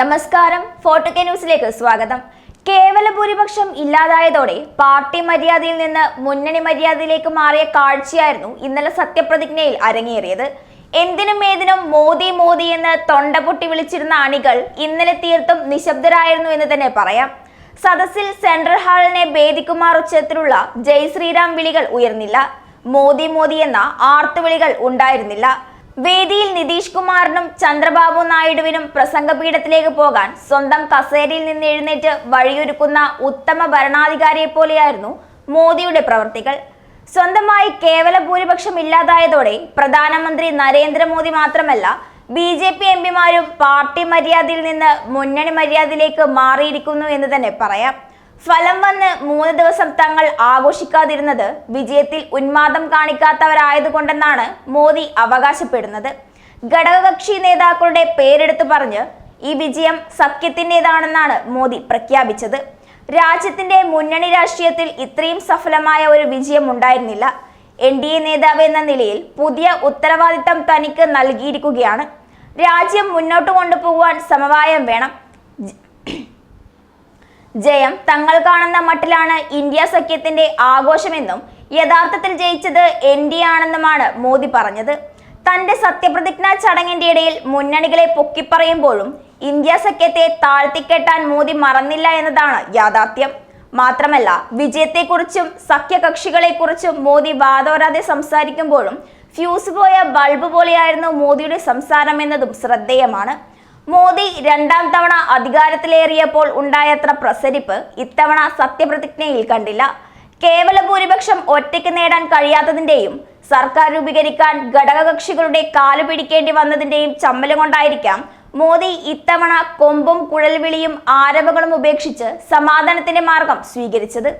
നമസ്കാരം fort K ന്യൂസിലേക്ക് സ്വാഗതം. കേവല ഭൂരിപക്ഷം ഇല്ലാതായതോടെ പാർട്ടി മര്യാദയിൽ നിന്ന് മുന്നണി മര്യാദയിലേക്ക് മാറിയ കാഴ്ചയായിരുന്നു ഇന്നലെ സത്യപ്രതിജ്ഞയിൽ അരങ്ങേറിയത്. എന്തിനും ഏതിനും മോദി മോദി എന്ന് തൊണ്ട പൊട്ടി വിളിച്ചിരുന്ന അണികൾ ഇന്നലെ തീർത്തും നിശബ്ദരായിരുന്നു എന്ന് തന്നെ പറയാം. സദസ്സിൽ സെൻട്രൽ ഹാളിനെ ഭേദിക്കുമാർ ഉച്ചത്തിലുള്ള ജയ് ശ്രീറാം വിളികൾ ഉയർന്നില്ല. മോദി മോദി എന്ന ആർത്തുവിളികൾ ഉണ്ടായിരുന്നില്ല. വേദിയിൽ നിതീഷ് കുമാറിനും ചന്ദ്രബാബു നായിഡുവിനും പ്രസംഗപീഠത്തിലേക്ക് പോകാൻ സ്വന്തം കസേരയിൽ നിന്ന് എഴുന്നേറ്റ് വഴിയൊരുക്കുന്ന ഉത്തമ ഭരണാധികാരിയെ പോലെയായിരുന്നു മോദിയുടെ പ്രവർത്തികൾ. സ്വന്തമായി കേവല ഭൂരിപക്ഷം ഇല്ലാതായതോടെ പ്രധാനമന്ത്രി നരേന്ദ്രമോദി മാത്രമല്ല ബി ജെ പി എംപിമാരും പാർട്ടി മര്യാദയിൽ നിന്ന് മുന്നണി മര്യാദയിലേക്ക് മാറിയിരിക്കുന്നു എന്ന് തന്നെ പറയാം. ഫലം വന്ന് മൂന്ന് ദിവസം തങ്ങൾ ആഘോഷിക്കാതിരുന്നത് വിജയത്തിൽ ഉന്മാദം കാണിക്കാത്തവരായതുകൊണ്ടെന്നാണ് മോദി അവകാശപ്പെടുന്നത്. ഘടകകക്ഷി നേതാക്കളുടെ പേരെടുത്തു പറഞ്ഞ് ഈ വിജയം സഖ്യത്തിന്റെതാണെന്നാണ് മോദി പ്രഖ്യാപിച്ചത്. രാജ്യത്തിന്റെ മുന്നണി രാഷ്ട്രീയത്തിൽ ഇത്രയും സഫലമായ ഒരു വിജയം ഉണ്ടായിരുന്നില്ല എൻ ഡി എ നേതാവ് എന്ന നിലയിൽ പുതിയ ഉത്തരവാദിത്തം തനിക്ക് നൽകിയിരിക്കുകയാണ്. രാജ്യം മുന്നോട്ട് കൊണ്ടുപോകുവാൻ സമവായം വേണം. ജയം തങ്ങൾ കാണുന്ന മട്ടിലാണ് ഇന്ത്യ സഖ്യത്തിന്റെ ആഘോഷമെന്നും യഥാർത്ഥത്തിൽ ജയിച്ചത് എൻ ഡി ആണെന്നുമാണ് മോദി പറഞ്ഞത്. തന്റെ സത്യപ്രതിജ്ഞാ ചടങ്ങിന്റെ ഇടയിൽ മുന്നണികളെ പൊക്കിപ്പറയുമ്പോഴും ഇന്ത്യ സഖ്യത്തെ താഴ്ത്തിക്കെട്ടാൻ മോദി മറന്നില്ല എന്നതാണ് യാഥാർത്ഥ്യം. മാത്രമല്ല വിജയത്തെക്കുറിച്ചും സഖ്യകക്ഷികളെക്കുറിച്ചും മോദി വാദോരാതെ സംസാരിക്കുമ്പോഴും ഫ്യൂസ് പോയ ബൾബ് പോലെയായിരുന്നു മോദിയുടെ സംസാരം എന്നതും ശ്രദ്ധേയമാണ്. മോദി രണ്ടാം തവണ അധികാരത്തിലേറിയപ്പോൾ ഉണ്ടായത്ര പ്രസരിപ്പ് ഇത്തവണ സത്യപ്രതിജ്ഞയിൽ കണ്ടില്ല. കേവല ഭൂരിപക്ഷം ഒറ്റയ്ക്ക് നേടാൻ കഴിയാത്തതിന്റെയും സർക്കാർ രൂപീകരിക്കാൻ ഘടകകക്ഷികളുടെ കാലു പിടിക്കേണ്ടി വന്നതിന്റെയും ചമ്മലും കൊണ്ടായിരിക്കാം മോദി ഇത്തവണ കൊമ്പും കുഴൽവിളിയും ആരവങ്ങളും ഉപേക്ഷിച്ച് സമാധാനത്തിന്റെ മാർഗം സ്വീകരിച്ചത്.